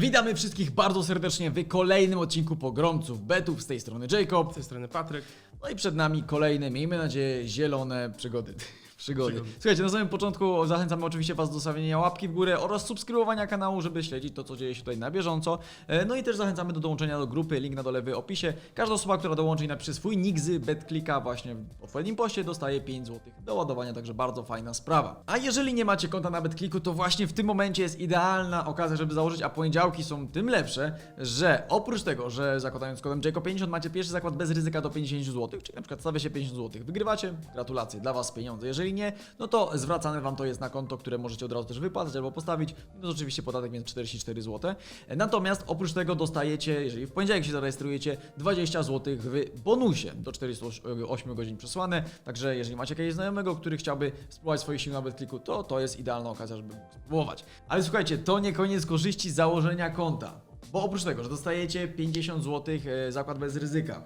Witamy wszystkich bardzo serdecznie w kolejnym odcinku Pogromców Betów. Z tej strony Jacob. Z tej strony Patryk. No i przed nami kolejne, miejmy nadzieję, zielone przygody. Przygody. Słuchajcie, na samym początku zachęcamy oczywiście Was do stawienia łapki w górę oraz subskrybowania kanału, żeby śledzić to, co dzieje się tutaj na bieżąco. E, No i też zachęcamy do dołączenia do grupy, link na dole w opisie. Każda osoba, która dołączy i napisze swój nick z BetClicka właśnie w odpowiednim poście, dostaje 5 zł do ładowania, także bardzo fajna sprawa. A jeżeli nie macie konta na BetClicku, to właśnie w tym momencie jest idealna okazja, żeby założyć, a poniedziałki są tym lepsze, że oprócz tego, że zakładając kodem JACO50 macie pierwszy zakład bez ryzyka do 50 zł, czyli na przykład stawia się 50 zł, wygrywacie, gratulacje, dla Was pieniądze. Jeżeli nie, no to zwracane Wam to jest na konto, które możecie od razu też wypłacać albo postawić, no oczywiście podatek więc 44 zł. Natomiast oprócz tego dostajecie, jeżeli w poniedziałek się zarejestrujecie, 20 zł w bonusie do 48 godzin przesłane, także jeżeli macie jakiegoś znajomego, który chciałby spróbować swoich sił na BetClicku, to to jest idealna okazja, żeby spróbować. Ale słuchajcie, to nie koniec korzyści założenia konta. Bo oprócz tego, że dostajecie 50 zł e, zakład bez ryzyka,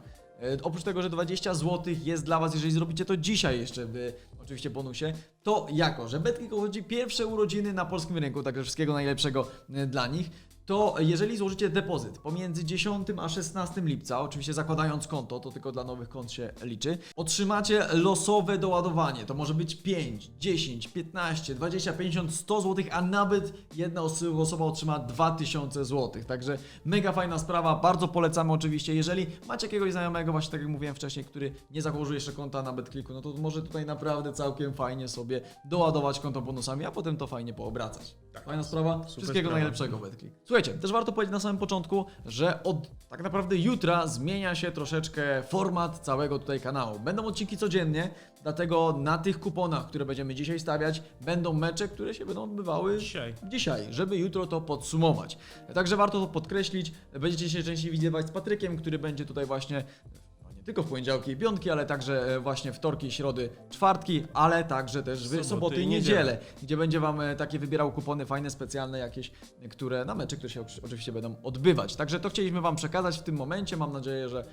oprócz tego, że 20 zł jest dla Was, jeżeli zrobicie to dzisiaj jeszcze w oczywiście bonusie, to jako, że Betclick obchodzi pierwsze urodziny na polskim rynku, także wszystkiego najlepszego e, dla nich, to jeżeli złożycie depozyt pomiędzy 10 a 16 lipca, oczywiście zakładając konto, to tylko dla nowych kont się liczy, otrzymacie losowe doładowanie. To może być 5, 10, 15, 20, 50, 100 zł, a nawet jedna oso- osoba otrzyma 2000 zł. Także mega fajna sprawa, bardzo polecamy oczywiście. Jeżeli macie jakiegoś znajomego, właśnie tak jak mówiłem wcześniej, który nie założył jeszcze konta na BetClicku, no to może tutaj naprawdę całkiem fajnie sobie doładować konto bonusami, a potem to fajnie poobracać. Fajna sprawa, wszystkiego najlepszego. BetClick. Słuchajcie, też warto powiedzieć na samym początku, że od tak naprawdę jutra zmienia się troszeczkę format całego tutaj kanału. Będą odcinki codziennie, dlatego na tych kuponach, które będziemy dzisiaj stawiać, będą mecze, które się będą odbywały Dzisiaj. dzisiaj, żeby jutro to podsumować. Także warto to podkreślić. Będziecie się częściej widywać z Patrykiem, który będzie tutaj właśnie nie tylko w poniedziałki i piątki, ale także e, właśnie wtorki, środy, czwartki, ale także też w soboty, Soboty i niedzielę, gdzie będzie Wam e, takie wybierał kupony fajne, specjalne jakieś, które na mecze, które się oczy- oczywiście będą odbywać. Także to chcieliśmy Wam przekazać w tym momencie. Mam nadzieję, że,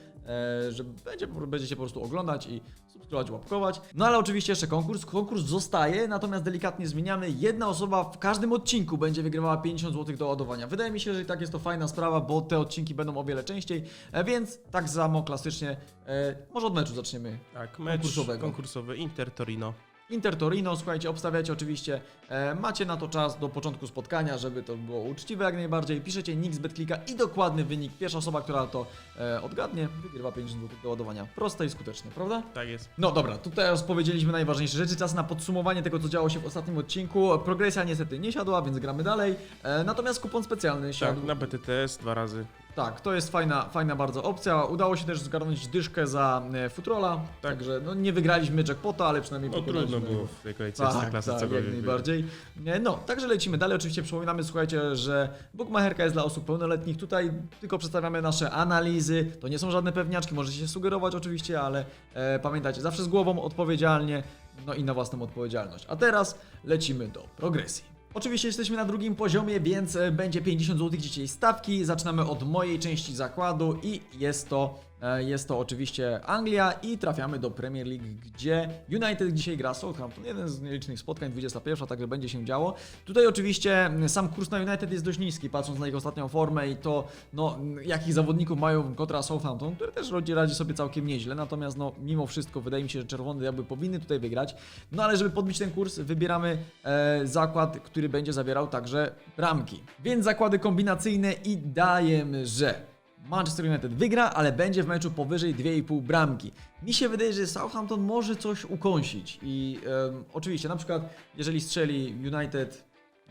że będzie, będziecie po prostu oglądać i subskrybować, łapkować. No ale oczywiście jeszcze konkurs. Konkurs zostaje, natomiast delikatnie zmieniamy. Jedna osoba w każdym odcinku będzie wygrywała 50 zł do ładowania. Wydaje mi się, że i tak jest to fajna sprawa, bo te odcinki będą o wiele częściej, e, więc tak samo klasycznie, e, może od meczu zaczniemy. Tak, mecz Konkursowego. konkursowy Inter Torino. Inter Torino, słuchajcie, obstawiacie oczywiście, e, macie na to czas do początku spotkania, żeby to było uczciwe jak najbardziej. Piszecie nick z BetClicka i dokładny wynik. Pierwsza osoba, która to e, odgadnie, wygrywa 50 zł do ładowania. Proste i skuteczne, prawda? Tak jest. No dobra, tutaj już powiedzieliśmy najważniejsze rzeczy. Czas na podsumowanie tego, co działo się w ostatnim odcinku. Progresja niestety nie siadła, więc gramy dalej. E, natomiast kupon specjalny siadł. Tak, na BTTS dwa razy. Tak, to jest fajna, fajna bardzo opcja. Udało się też zgarnąć dyszkę za e, Futrola, Tak. także no, nie wygraliśmy jackpota, ale przynajmniej No pokonaliśmy trudno było w tej kolejce tak, klasy tak, jak najbardziej. Nie, No, także lecimy dalej. Oczywiście przypominamy, słuchajcie, że Bookmacherka jest dla osób pełnoletnich. Tutaj tylko przedstawiamy nasze analizy. To nie są żadne pewniaczki, możecie się sugerować oczywiście, ale e, pamiętajcie, zawsze z głową odpowiedzialnie, no i na własną odpowiedzialność. A teraz lecimy do progresji. Oczywiście jesteśmy na drugim poziomie, więc e, będzie 50 zł dzisiaj stawki. Zaczynamy od mojej części zakładu i jest to, jest to oczywiście Anglia i trafiamy do Premier League, gdzie United dzisiaj gra Southampton. Jeden z nielicznych spotkań, 21, także będzie się działo. Tutaj oczywiście m, sam kurs na United jest dość niski, patrząc na ich ostatnią formę i to, no, jakich zawodników mają kontra Southampton, który też radzi, radzi sobie całkiem nieźle. Natomiast, no, mimo wszystko wydaje mi się, że czerwone diabły powinny tutaj wygrać. No ale żeby podbić ten kurs, wybieramy e, zakład, który będzie zawierał także bramki. Więc zakłady kombinacyjne i dajemy, że Manchester United wygra, ale będzie w meczu powyżej 2,5 bramki. Mi się wydaje, że Southampton może coś ukąsić i em, oczywiście na przykład jeżeli strzeli United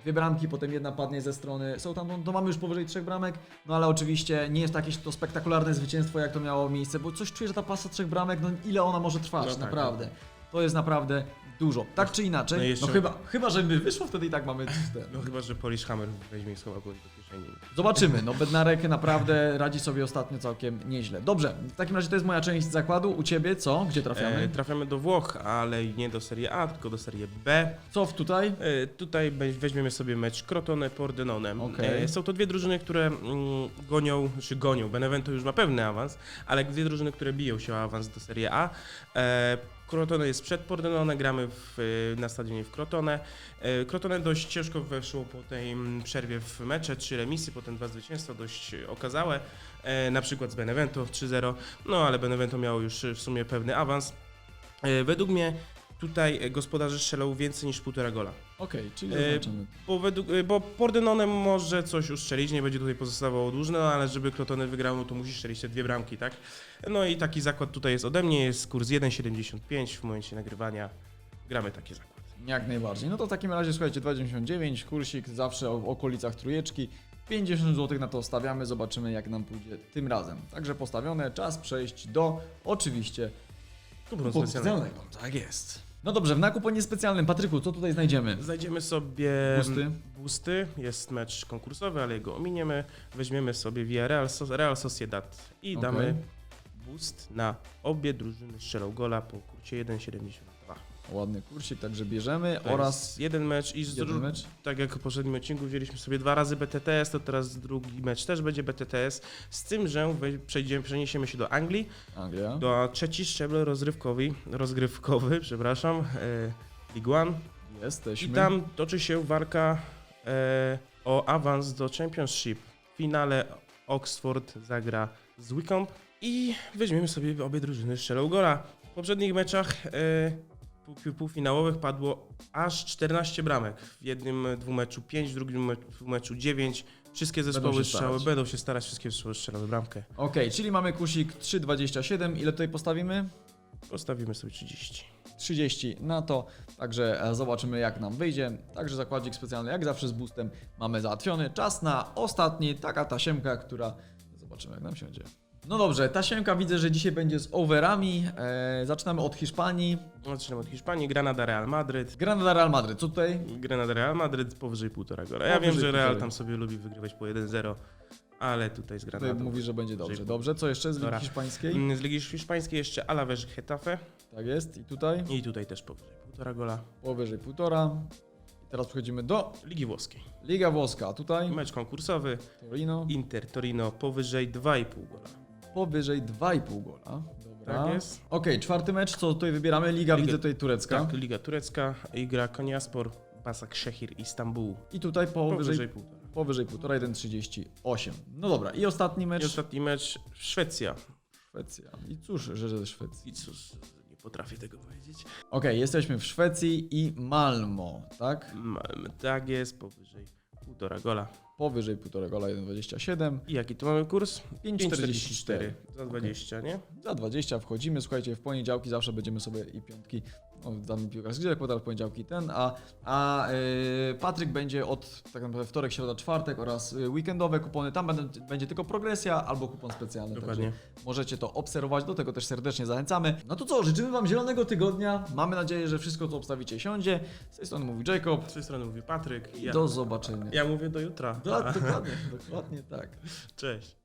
dwie bramki, potem jedna padnie ze strony Southampton, to mamy już powyżej trzech bramek, no ale oczywiście nie jest to jakieś to spektakularne zwycięstwo, jak to miało miejsce, bo coś czuję, że ta pasa trzech bramek, no ile ona może trwać, No tak, naprawdę. To jest naprawdę dużo. Tak czy inaczej, No no, jeszcze- chyba, chyba, żeby wyszło wtedy i tak mamy ten. No chyba, że Polish Hammer weźmie i schowa go do kieszeni. Zobaczymy. No Bednarek naprawdę radzi sobie ostatnio całkiem nieźle. Dobrze, w takim razie to jest moja część zakładu. U Ciebie co? Gdzie trafiamy? E, trafiamy do Włoch, ale nie do Serie A, tylko do Serie B. Co w tutaj? E, tutaj we- weźmiemy sobie mecz Crotone Pordenonem. Okej. E, są to dwie drużyny, które mm, gonią, czy gonią. Benevento już ma pewny awans, ale dwie drużyny, które biją się o awans do Serie A. E, Crotone jest przed Pordenone, gramy w, y, na stadionie w Crotone. E, Crotone dość ciężko weszło po tej mm, przerwie w mecze, trzy remisy, potem dwa zwycięstwa dość okazałe, e, na przykład z Benevento 3-0, no ale Benevento miało już w sumie pewny awans. E, Według mnie tutaj e, gospodarze strzelą więcej niż półtora gola. Okej, czyli E, zaznaczamy. Bo, według, y, bo Pordenone może coś uszczelić, nie będzie tutaj pozostawało dłużne, no ale żeby Crotone wygrał, no to musi strzelić te dwie bramki, tak? No i taki zakład tutaj jest ode mnie, jest kurs 1,75 w momencie nagrywania. Gramy taki zakład. Jak najbardziej. No to w takim razie słuchajcie, 2,99, kursik zawsze w okolicach trójeczki. 50 zł na to stawiamy, zobaczymy jak nam pójdzie tym razem. Także postawione, czas przejść do oczywiście Kupon kuponu specjalnego. Tak jest. No dobrze, w nakuponie specjalnym, Patryku, co tutaj znajdziemy? Znajdziemy sobie Busty. busty. Jest mecz konkursowy, ale jego ominiemy. Weźmiemy sobie via Real, So- Real Sociedad i Okej. damy boost na obie drużyny strzelą gola po kurcie 1,72. Ładny kursik, także bierzemy To oraz jest jeden mecz i z jeden mecz. tak jak w poprzednim odcinku wzięliśmy sobie dwa razy BTTS, to teraz drugi mecz też będzie BTTS, z tym, że przejdziemy, przeniesiemy się do Anglii, Anglia. do trzeci szczebel rozrywkowy, rozgrywkowy, przepraszam, e, League One i Jesteśmy. tam toczy się walka e, o awans do Championship. W finale Oxford zagra z Wycombe i weźmiemy sobie obie drużyny strzelą gola. W poprzednich meczach e, półfinałowych padło aż 14 bramek. W jednym dwumeczu 5, w drugim me- dwumeczu 9. Wszystkie zespoły się strzały starać. będą się starać, wszystkie zespoły strzelały bramkę. Okej, czyli mamy kursik 3,27. Ile tutaj postawimy? Postawimy sobie 30. 30 na to, także e, zobaczymy jak nam wyjdzie. Także zakładzik specjalny jak zawsze z boostem mamy załatwiony. Czas na ostatni, taka tasiemka, która zobaczymy jak nam siądzie. No dobrze, tasiemka widzę, że dzisiaj będzie z overami. E, zaczynamy od Hiszpanii. Zaczynamy od Hiszpanii, Granada Real Madryt. Granada Real Madryt, co tutaj? Granada Real Madryd powyżej 1,5 gola. Ja wiem, Powyżej że Real półtorej. tam sobie lubi wygrywać po 1-0, ale tutaj z Tutaj Granadą. mówi, że będzie dobrze. Dobrze, co jeszcze z Ligi Dobra. Hiszpańskiej? Mm, Z Ligi Hiszpańskiej jeszcze Alaves Getafe Tak jest. I tutaj i tutaj też powyżej 1,5 gola. powyżej półtora. I teraz przechodzimy do Ligi Włoskiej. Liga Włoska. Tutaj Mecz konkursowy Torino Inter Torino powyżej 2,5 gola. Powyżej 2,5 gola. Dobra. Tak jest. Okej, czwarty mecz, co tutaj wybieramy? Liga, Liga- widzę tutaj turecka. Tak, Liga Turecka i gra Konyaspor, Basak Szehir Istanbul. I tutaj powyżej, Powyżej 1,5. powyżej 1,5, 1,38. No dobra, i ostatni mecz I ostatni mecz Szwecja. Szwecja. I cóż, że ze Szwecji. I cóż, nie potrafię tego powiedzieć. Okej, jesteśmy w Szwecji i Malmo, tak? Mamy, tak jest, powyżej 1,5 gola. Powyżej 1,5 gola, 1,27. I jaki tu mamy kurs? 5,44. za 20, nie? Za 20 wchodzimy, słuchajcie, w poniedziałki zawsze będziemy sobie i piątki, dany piłkarz podał w poniedziałki ten, a, a yy, Patryk będzie od tak naprawdę wtorek, środa, czwartek oraz y, weekendowe kupony, tam będą, będzie tylko progresja albo kupon specjalny, Dokładnie. także możecie to obserwować, do tego też serdecznie zachęcamy. No to co, życzymy Wam zielonego tygodnia, mamy nadzieję, że wszystko co obstawicie siądzie, z tej strony mówi Jacob, Z tej strony mówi Patryk. Ja, do zobaczenia. ja mówię do jutra. Do, dokładnie, dokładnie tak. Cześć.